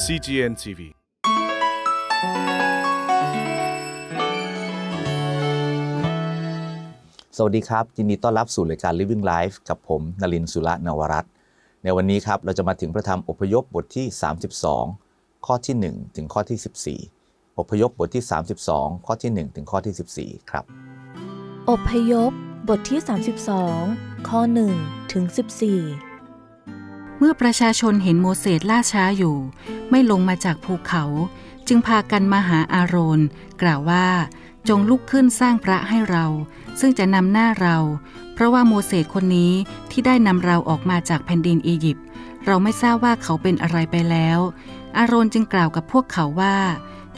CGN TV สวัสดีครับยินดีต้อนรับสู่รายการ Living Life กับผมนลินทร์สุระนวรัตน์ในวันนี้ครับเราจะมาถึงพระธรรมอพยพบทที่ 32 ข้อที่ 1 ถึงข้อที่ 14 อพยพบทที่ 32 ข้อที่ 1 ถึงข้อที่ 14 ครับ อพยพบทที่ 32 ข้อ 1 ถึง 14เมื่อประชาชนเห็นโมเสสล่าช้าอยู่ ไม่ลงมาจากภูเขา จึงพากันมาหาอาโรน กล่าวว่า จงลุกขึ้นสร้างพระให้เรา ซึ่งจะนำหน้าเรา เพราะว่าโมเสสคนนี้ที่ได้นำเราออกมาจากแผ่นดินอียิปต์เราไม่ทราบว่าเขาเป็นอะไรไปแล้ว อาโรนจึงกล่าวกับพวกเขาว่า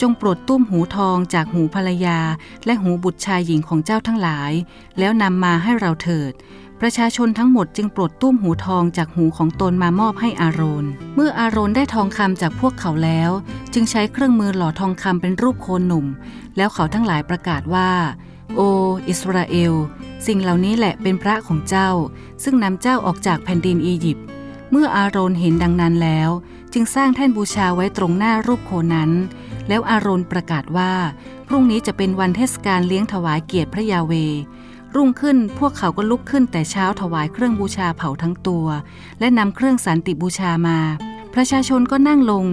จงปลดตุ้มหูทองจากหูภรรยา และหูบุตรชายหญิงของเจ้าทั้งหลาย แล้วนำมาให้เราเถิด ประชาชนทั้งหมดจึงปลดตุ้มหูทองจากหูของตนมามอบให้อาโรน เมื่ออาโรนได้ทองคำจากพวกเขาแล้ว จึงใช้เครื่องมือหล่อทองคำเป็นรูปโคนหนุ่ม แล้วเขาทั้งหลายประกาศว่า โอ อิสราเอล สิ่งเหล่านี้แหละเป็นพระของเจ้า ซึ่งนำเจ้าออกจากแผ่นดินอียิปต์เมื่ออาโรนเห็นดังนั้นแล้ว จึงสร้างแท่นบูชาไว้ตรงหน้ารูปโคนั้น แล้วอาโรนประกาศว่า พรุ่งนี้จะเป็นวันเทศกาลเลี้ยงถวายเกียรติพระยาเว รุ่งขึ้นพวกเขาก็ลุกขึ้นแต่เช้าถวายเครื่องบูชาเผาทั้งตัว และนำเครื่องสันติบูชามา ประชาชนก็นั่งลง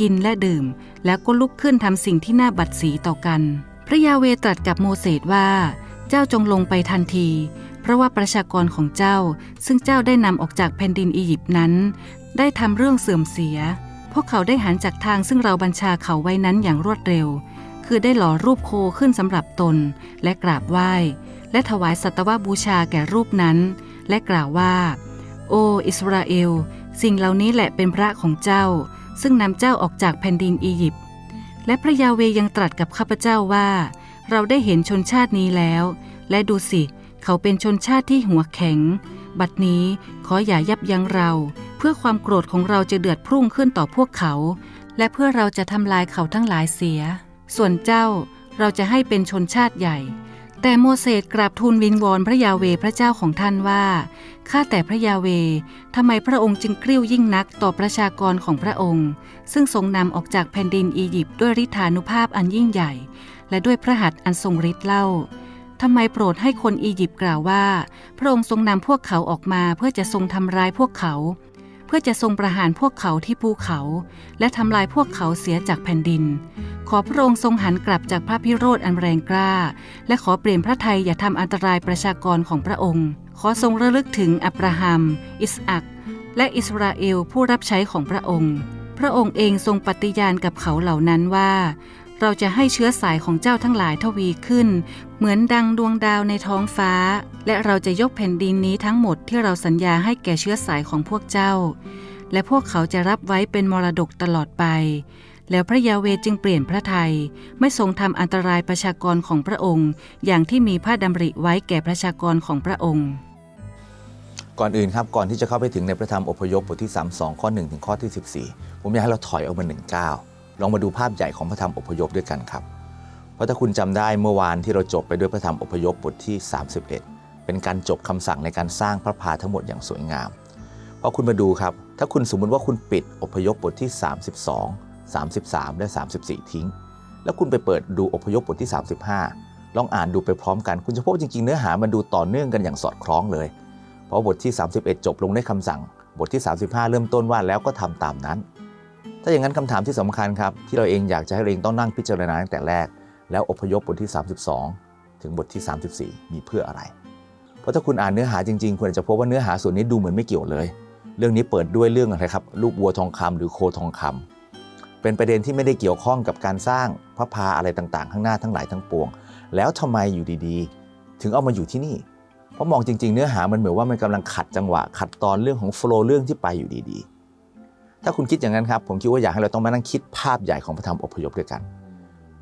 กินและดื่ม แล้วก็ลุกขึ้นทำสิ่งที่น่าบัดสีต่อกัน พระยาเวตรัสกับโมเสสว่า เจ้าจงลงไปทันที เพราะว่าประชากรของเจ้า ซึ่งเจ้าได้นำออกจากแผ่นดินอียิปต์นั้น ได้ทำเรื่องเสื่อมเสีย พวกเขาได้หันจากทางซึ่งเราบัญชาเขาไว้นั้นอย่างรวดเร็ว คือได้หล่อรูปโคขึ้นสำหรับตนและกราบไหว้ และถวายสัตวบูชาแก่รูปนั้น และกล่าวว่า โออิสราเอล สิ่งเหล่านี้แหละเป็นพระของเจ้า ซึ่งนำเจ้าออกจากแผ่นดินอียิปต์และพระยาเวยังตรัสกับข้าพเจ้าว่า เราได้เห็นชนชาตินี้แล้ว และดูสิ เขาเป็นชนชาติที่หัวแข็ง บัดนี้ขออย่ายับยั้งเรา เพื่อความโกรธของเราจะเดือดพรุ่งขึ้นต่อพวกเขา และเพื่อเราจะทำลายเขาทั้งหลายเสีย ส่วนเจ้าเราจะให้เป็นชนชาติใหญ่ แต่โมเสสกราบทูลวิงวอนพระยาเวพระเจ้าของท่านว่า ข้าแต่พระยาเวทำไมพระองค์จึงกริ้วยิ่งนักต่อประชากรของพระองค์ ซึ่งทรงนำออกจากแผ่นดินอียิปต์ด้วยฤทธานุภาพอันยิ่งใหญ่ และด้วยพระหัตถ์อันทรงฤทธิ์เล่าทำไมโปรดให้คนอียิปต์กล่าวว่า พระองค์ทรงนำพวกเขาออกมาเพื่อจะทรงทำร้ายพวกเขา พื่อจะทรงประหารพวกเขาที่ภูเขา และทำลายพวกเขาเสียจากแผ่นดิน ขอพระองค์ทรงหันกลับจากพระพิโรธอันแรงกล้า และขอเปลี่ยนพระทัยอย่าทำอันตรายประชากรของพระองค์ ขอทรงระลึกถึงอับราฮัม อิสอักและอิสราเอลผู้รับใช้ของพระองค์ พระองค์เองทรงปฏิญาณกับเขาเหล่านั้นว่า เราจะให้เชื้อสายของเจ้าทั้งหลายทวีขึ้น เหมือนดังดวงดาวในท้องฟ้า และเราจะยกแผ่นดินนี้ทั้งหมดที่เราสัญญาให้แก่เชื้อสายของพวกเจ้า และพวกเขาจะรับไว้เป็นมรดกตลอดไป แล้วพระยาเวจึงเปลี่ยนพระทัยไม่ทรงทำอันตรายประชากรของพระองค์ อย่างที่มีพระดำริไว้แก่ประชากรของพระองค์ก่อนอื่นครับก่อนที่จะเข้าไปถึงในพระธรรมอพยพบทที่ 32 ข้อ 1 ถึงข้อที่ 14 ผมอยากให้เราถอยออกมาหนึ่งก้าว ลองมาดูภาพใหญ่ของพระธรรมอพยพด้วยกันครับ เพราะถ้าคุณจำได้เมื่อวานที่เราจบไปด้วยพระธรรมอพยพบทที่ 31 เป็นการจบคำสั่งในการสร้างพระพาทั้งหมดอย่างสวยงามเพราะคุณมาดูครับ ถ้าคุณสมมุติว่าคุณปิดอพยพบทที่ 32 33 และ 34 ทิ้ง แล้วคุณไปเปิดดูอพยพบทที่ 35 ลองอ่านดูไปพร้อมกัน คุณจะพบจริงๆ เนื้อหามันดูต่อเนื่องกันอย่างสอดคล้องเลย เพราะบทที่ 31 จบลงด้วยคำสั่ง บทที่ 35 เริ่มต้นว่าแล้วก็ทำตามนั้น ถ้าอย่างนั้นคำถามที่สำคัญครับที่เราเองอยากจะให้เราเองต้องนั่งพิจารณาตั้งแต่แรก แล้วอพยพบทที่ 32 ถึงบทที่ 34 มีเพื่ออะไร เพราะถ้าคุณอ่านเนื้อหาจริงๆ คุณอาจจะพบว่าเนื้อหาส่วนนี้ดูเหมือนไม่เกี่ยวเลย เรื่องนี้เปิดด้วยเรื่องอะไรครับลูกวัวทองคำหรือโคทองคำเป็นประเด็นที่ไม่ได้เกี่ยวข้องกับการสร้างพระพาอะไรต่างๆ ข้างหน้าทั้งหลายทั้งปวง แล้วทำไมอยู่ดีๆ ถึงเอามาอยู่ที่นี่ เพราะมองจริง ๆ เนื้อหามันเหมือนว่ามันกำลังขัดจังหวะขัดตอนเรื่องของโฟล์เรื่องที่ไปอยู่ดีๆ ถ้าคุณคิดอย่างนั้นครับ ผมคิดว่าอยากให้เราต้องมานั่งคิดภาพใหญ่ของพระธรรมอพยพด้วยกัน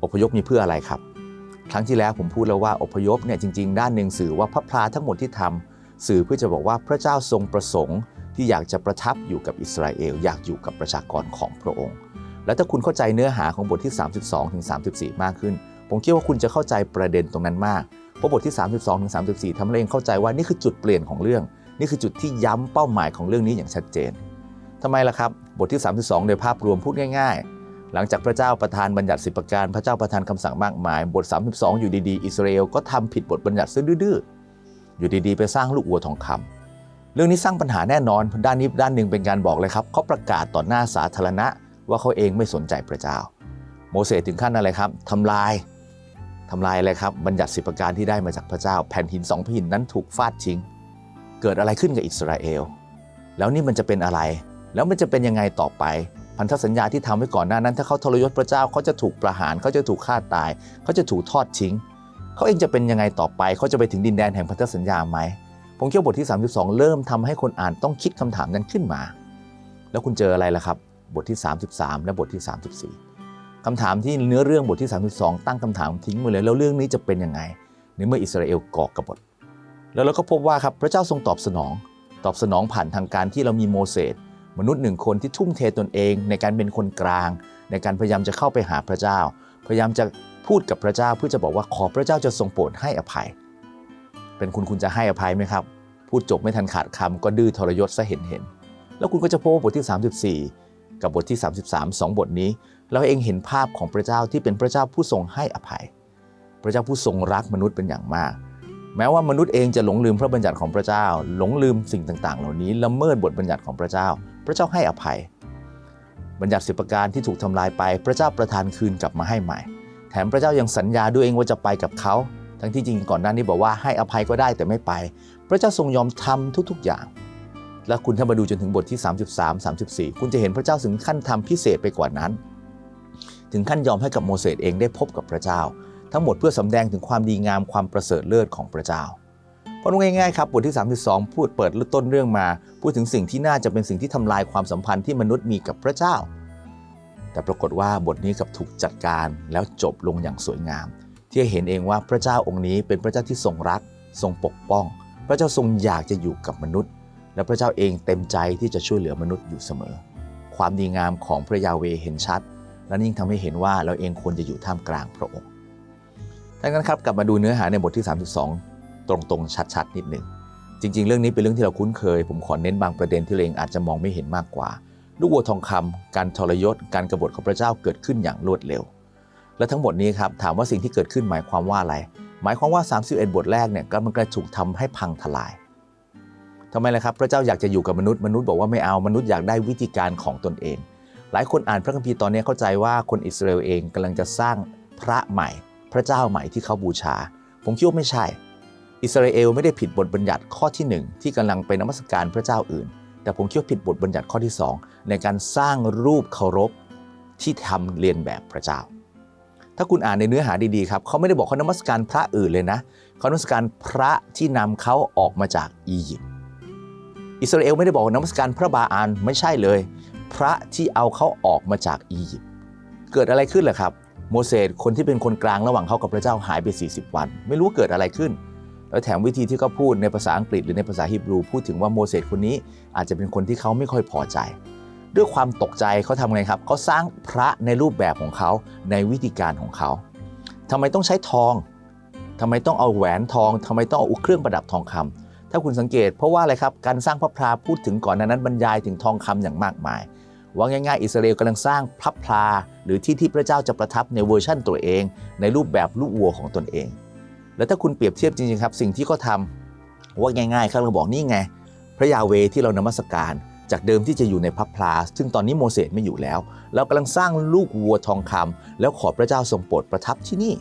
อพยพมีเพื่ออะไรครับ ครั้งที่แล้วผมพูดแล้วว่าอพยพเนี่ยจริง ๆ ด้านหนึ่งสื่อว่าพระพลาทั้งหมดที่ทำสื่อเพื่อจะบอกว่าพระเจ้าทรงประสงค์ที่อยากจะประทับอยู่กับอิสราเอล อยากอยู่กับประชากรของพระองค์ แล้วถ้าคุณเข้าใจเนื้อหาของบทที่ 32ถึง34มากขึ้น ผมคิดว่าคุณจะเข้าใจประเด็นตรงนั้นมากเพราะบทที่ 32ถึง34ทำให้เราเองเข้าใจว่านี่คือจุดเปลี่ยนของเรื่อง นี่คือจุดที่ย้ำเป้าหมายของเรื่องนี้อย่างชัดเจนทำไมล่ะครับ บทที่ 32 โดยภาพรวมพูดง่าย ๆ หลังจากพระเจ้าประทานบัญญัติสิบประการ พระเจ้าประทานคำสั่งมากมาย บท 32 อยู่ดีๆ อิสราเอลก็ทำผิดบทบัญญัติซะดื้อๆอยู่ดีๆ ไปสร้างลูกวัวทองคำเรื่องนี้สร้างปัญหาแน่นอน ด้านนี้ด้านหนึ่งเป็นการบอกเลยครับเขาประกาศต่อหน้าสาธารณะ ว่าเขาเองไม่สนใจพระเจ้า โมเสสถึงขั้นอะไรครับทำลายทำลายอะไรครับบัญญัติสิบประการที่ได้มาจากพระเจ้า แผ่นหินสองแผ่นนั้นถูกฟาดทิ้ง เกิดอะไรขึ้นกับอิสราเอล แล้วนี่มันจะเป็นอะไร แล้วมันจะเป็นยังไงต่อไป พันธสัญญาที่ทำไว้ก่อนหน้านั้น ถ้าเขาทรยศพระเจ้าเขาจะถูกประหารเขาจะถูกฆ่าตาย เขาจะถูกทอดทิ้งเขาเองจะเป็นยังไงต่อไปเขาจะไปถึงดินแดนแห่งพันธสัญญาไหมผมคิดว่าบทที่ 32 เริ่มทำให้คนอ่านต้องคิดคำถามนั้นขึ้นมา แล้วคุณเจออะไรล่ะครับ บทที่ 33 และบทที่ 34คำถามที่เนื้อเรื่องบทที่ 32 ตั้งคำถามทิ้งมาเลยแล้วเรื่องนี้จะเป็นยังไงในเมื่ออิสราเอลก่อกบฏแล้วเราก็พบว่าครับพระเจ้าทรงตอบสนอง ตอบสนองผ่านทางการที่เรามีโมเสส มนุษย์หนึ่งคนที่ทุ่มเทตนเอง ในการเป็นคนกลาง ในการพยายามจะเข้าไปหาพระเจ้า พยายามจะพูดกับพระเจ้าเพื่อจะบอกว่าขอพระเจ้าจะทรงโปรดให้อภัย เป็นคุณคุณจะให้อภัยไหมครับ พูดจบไม่ทันขาดคำก็ดื้อทรยศซะเห็นเห็น แล้วคุณก็จะพบว่าบทที่ 34 กับบทที่ 33สองบทนี้ เราเองเห็นภาพของพระเจ้าที่เป็นพระเจ้าผู้ทรงให้อภัย พระเจ้าผู้ทรงรักมนุษย์เป็นอย่างมาก แม้ว่ามนุษย์เองจะหลงลืมพระบัญญัติของพระเจ้า หลงลืมสิ่งต่าง ๆ เหล่านี้ละเมิดบทบัญญัติของพระเจ้า พระเจ้าให้อภัย บัญญัติสิบประการที่ถูกทำลายไป พระเจ้าประทานคืนกลับมาให้ใหม่ แถมพระเจ้ายังสัญญาด้วยเองว่าจะไปกับเขา ทั้งที่จริงก่อนหน้านี้บอกว่าให้อภัยก็ได้แต่ไม่ไป พระเจ้าทรงยอมทำทุก ๆ อย่าง และคุณถ้ามาดูจนถึงบทที่ 33 34 คุณจะเห็นพระเจ้าถึงขั้นทำพิเศษไปกว่านั้น ถึงขั้นยอมให้กับโมเสสเองได้พบกับพระเจ้า ทั้งหมดเพื่อสำแดงถึงความดีงามความประเสริฐเลิศของพระเจ้าเพราะง่ายๆครับบทที่ 32 พูดเปิดต้นเรื่องมา พูดถึงสิ่งที่น่าจะเป็นสิ่งที่ทำลายความสัมพันธ์ที่มนุษย์มีกับพระเจ้า แต่ปรากฏว่าบทนี้กับถูกจัดการแล้วจบลงอย่างสวยงาม ที่เห็นเองว่าพระเจ้าองค์นี้เป็นพระเจ้าที่ทรงรัก ทรงปกป้อง พระเจ้าทรงอยากจะอยู่กับมนุษย์ และพระเจ้าเองเต็มใจที่จะช่วยเหลือมนุษย์อยู่เสมอ ความดีงามของพระยาเวเห็นชัด และยิ่งทำให้เห็นว่าเราเองควรจะอยู่ท่ามกลางพระองค์ ดังนั้นครับกลับมาดูเนื้อหาในบทที่ 32 ตรงๆ ชัดๆ นิดหนึ่ง จริง ๆ เรื่องนี้เป็นเรื่องที่เราคุ้นเคย ผมขอเน้นบางประเด็นที่เราเองอาจจะมองไม่เห็นมากกว่า ลูกวัวทองคำการทรยศ การกบฏของพระเจ้าเกิดขึ้นอย่างรวดเร็ว และทั้งหมดนี้ครับถามว่าสิ่งที่เกิดขึ้นหมายความว่าอะไร หมายความว่า 31 บทแรกเนี่ยก็มันก็ถูกทำให้พังทลายทำไมล่ะครับพระเจ้าอยากจะอยู่กับมนุษย์มนุษย์บอกว่าไม่เอามนุษย์อยากได้วิธีการของตนเอง หลายคนอ่านพระคัมภีร์ตอนนี้เข้าใจว่าคนอิสราเอลเองกำลังจะสร้างพระใหม่ พระเจ้าใหม่ที่เขาบูชา ผมคิดว่าไม่ใช่ อิสราเอลไม่ได้ผิดบทบัญญัติข้อที่หนึ่งที่กำลังไปนมัสการพระเจ้าอื่น แต่ผมคิดว่าผิดบทบัญญัติข้อที่สองในการสร้างรูปเคารพที่ทำเรียนแบบพระเจ้า ถ้าคุณอ่านในเนื้อหาดีๆครับเขาไม่ได้บอกเขานมัสการพระอื่นเลยนะเขานมัสการพระที่นำเขาออกมาจากอียิปต์อิสราเอลไม่ได้บอกนมัสการพระบาอานไม่ใช่เลย พระที่เอาเขาออกมาจากอียิปต์เกิดอะไรขึ้นล่ะครับ โมเสสคนที่เป็นคนกลางระหว่างเขากับพระเจ้าหายไป 40 วัน ไม่รู้เกิดอะไรขึ้น แล้วแถมวิธีที่เขาพูดในภาษาอังกฤษหรือในภาษาฮีบรู พูดถึงว่าโมเสสคนนี้อาจจะเป็นคนที่เขาไม่ค่อยพอใจ ด้วยความตกใจเขาทำไงครับเขาสร้างพระในรูปแบบของเขาในวิธีการของเขาทำไมต้องใช้ทองทำไมต้องเอาแหวนทองทำไมต้องเอาเครื่องประดับทองคำถ้าคุณสังเกตเพราะว่าอะไรครับการสร้างพระพลาพูดถึงก่อนหนานั้นบรรยายถึงทองคำอย่างมากมาย ว่าง่ายๆ อิสราเอลกำลังสร้างพระพลา หรือที่ที่พระเจ้าจะประทับในเวอร์ชั่นตัวเอง ในรูปแบบลูกวัวของตนเอง แล้วถ้าคุณเปรียบเทียบจริงๆครับ สิ่งที่เขาทำว่าง่ายๆเขาเราบอกนี่ไง พระยาเวที่เรานมัสการ จากเดิมที่จะอยู่ในพระพลา ซึ่งตอนนี้โมเสสไม่อยู่แล้ว เรากำลังสร้างลูกวัวทองคำแล้วขอพระเจ้าทรงโปรดประทับที่นี่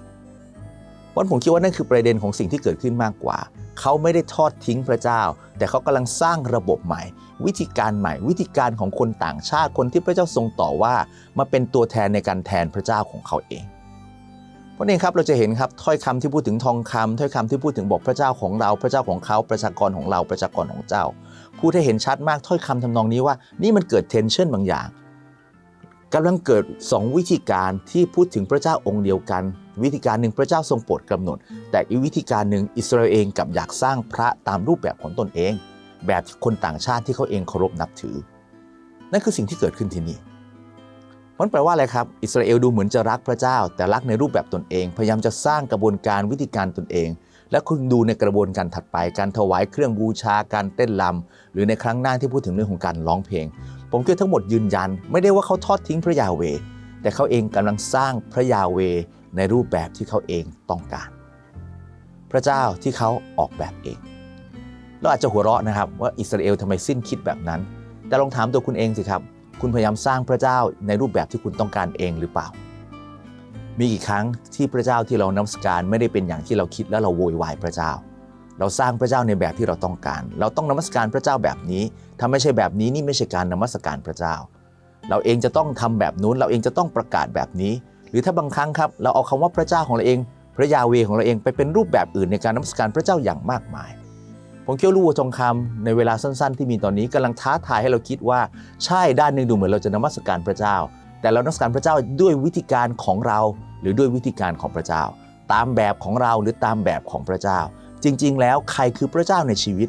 วันผมคิดว่านั่นคือประเด็นของสิ่งที่เกิดขึ้นมากกว่า เขาไม่ได้ทอดทิ้งพระเจ้า แต่เขากำลังสร้างระบบใหม่ วิธีการใหม่ วิธีการของคนต่างชาติคนที่พระเจ้าทรงต่อว่า มาเป็นตัวแทนในการแทนพระเจ้าของเขาเองเพราะนี่ครับเราจะเห็นครับถ้อยคำที่พูดถึงทองคำถ้อยคำที่พูดถึงบอกพระเจ้าของเราพระเจ้าของเขาประชากรของเราประชากรของเจ้า พูดให้เห็นชัดมากถ้อยคำทำนองนี้ว่า นี่มันเกิดเทนชันบางอย่าง กำลังเกิด 2 วิธีการที่พูดถึงพระเจ้าองค์เดียวกัน วิธีการหนึ่งพระเจ้าทรงโปรดกำหนด แต่อีกวิธีการหนึ่งอิสราเอลเองกับอยากสร้างพระตามรูปแบบของตนเอง แบบคนต่างชาติที่เขาเองเคารพนับถือ นั่นคือสิ่งที่เกิดขึ้นที่นี่มันแปลว่าอะไรครับอิสราเอลดูเหมือนจะรักพระเจ้า แต่รักในรูปแบบตนเอง พยายามจะสร้างกระบวนการวิธีการตนเอง และคุณดูในกระบวนการถัดไป การถวายเครื่องบูชาการเต้นรำหรือในครั้งหน้าที่พูดถึงเรื่องของการร้องเพลง ผมคิดทั้งหมดยืนยัน ไม่ได้ว่าเขาทอดทิ้งพระยาเว แต่เขาเองกำลังสร้างพระยาเวในรูปแบบที่เขาเองต้องการ พระเจ้าที่เขาออกแบบเองเราอาจจะหัวเราะนะครับว่าอิสราเอลทำไมสิ้นคิดแบบนั้น แต่ลองถามตัวคุณเองสิครับ คุณพยายามสร้างพระเจ้าในรูปแบบที่คุณต้องการเองหรือเปล่า มีกี่ครั้งที่พระเจ้าที่เรานมัสการไม่ได้เป็นอย่างที่เราคิดแล้วเราโวยวายพระเจ้า เราสร้างพระเจ้าในแบบที่เราต้องการ เราต้องนมัสการพระเจ้าแบบนี้ถ้าไม่ใช่แบบนี้นี่ไม่ใช่การนมัสการพระเจ้า เราเองจะต้องทำแบบนู้น เราเองจะต้องประกาศแบบนี้ หรือถ้าบางครั้งครับเราเอาคำว่าพระเจ้าของเราเอง พระยาเวของเราเองไปเป็นรูปแบบอื่นในการนมัสการพระเจ้าอย่างมากมายผมเชื่อรู้ว่าทองคำในเวลาสั้นๆ ที่มีตอนนี้กำลังท้าทายให้เราคิดว่าใช่ด้านหนึ่งดูเหมือนเราจะนมัสการพระเจ้า แต่เรานมัสการพระเจ้าด้วยวิธีการของเรา หรือด้วยวิธีการของพระเจ้า ตามแบบของเราหรือตามแบบของพระเจ้า จริง ๆ แล้วใครคือพระเจ้าในชีวิต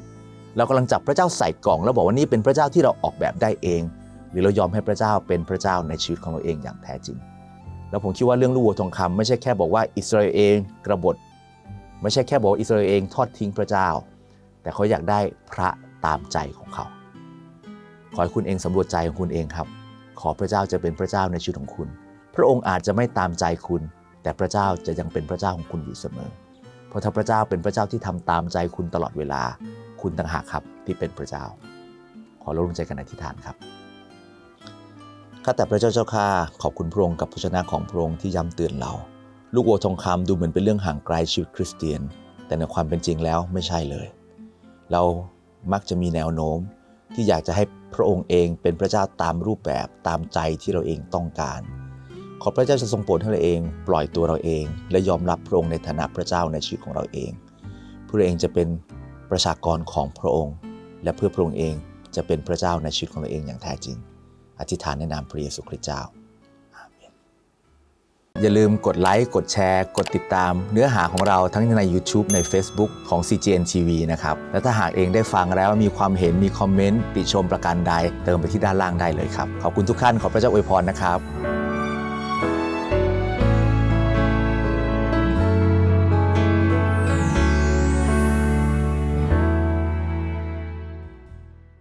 เรากำลังจับพระเจ้าใส่กล่อง แล้วบอกว่านี่เป็นพระเจ้าที่เราออกแบบได้เอง หรือเรายอมให้พระเจ้าเป็นพระเจ้าในชีวิตของเราเองอย่างแท้จริง แล้วผมคิดว่าเรื่องลูกวัวทองคำไม่ใช่แค่บอกว่าอิสราเอลเองกระบฏไม่ใช่แค่บอกอิสราเอลเองทอดทิ้งพระเจ้า แต่เขาอยากได้พระตามใจของเขา ขอให้คุณเองสำรวจใจของคุณเองครับ ขอพระเจ้าจะเป็นพระเจ้าในชีวิตของคุณ ระองค์อาจจะไม่ตามใจคุณ แต่พระเจ้าจะยังเป็นพระเจ้าของคุณอยู่เสมอ เพราะถ้าพระเจ้าเป็นพระเจ้าที่ทำตามใจคุณตลอดเวลา คุณต่างหากครับที่เป็นพระเจ้า ขอร่วมใจกันอธิษฐานครับข้าแต่พระเจ้าเจ้าข้าขอบคุณพระองค์กับพระชนะของพระองค์ที่ย้ำเตือนเรา ลูกวัวทองคำดูเหมือนเป็นเรื่องห่างไกลชีวิตคริสเตียน แต่ในความเป็นจริงแล้วไม่ใช่เลย เรามักจะมีแนวโน้มที่อยากจะให้พระองค์เองเป็นพระเจ้าตามรูปแบบตามใจที่เราเองต้องการ ขอพระเจ้าจะทรงโปรดให้เราเอง ปล่อยตัวเราเอง และยอมรับพระองค์ในฐานะพระเจ้าในชีวิตของเราเองเพระเองจะเป็นประชากรของพระองค์ และเพื่อพระองค์เองจะเป็นพระเจ้าในชีวิตของเราเองอย่างแท้จริง อธิษฐานในนามพระเยซูคริสต์เจ้าอาเมนอย่าลืมกดไลค์ กดแชร์ กดติดตาม เนื้อหาของเราทั้งใน YouTube ใน Facebook ของ CGN TV นะครับ และถ้าหากเองได้ฟังแล้วมีความเห็นมีคอมเมนต์ติชมประการใด เติมไปที่ด้านล่างได้เลยครับ ขอบคุณทุกท่านขอพระเจ้าอวยพรนะครับ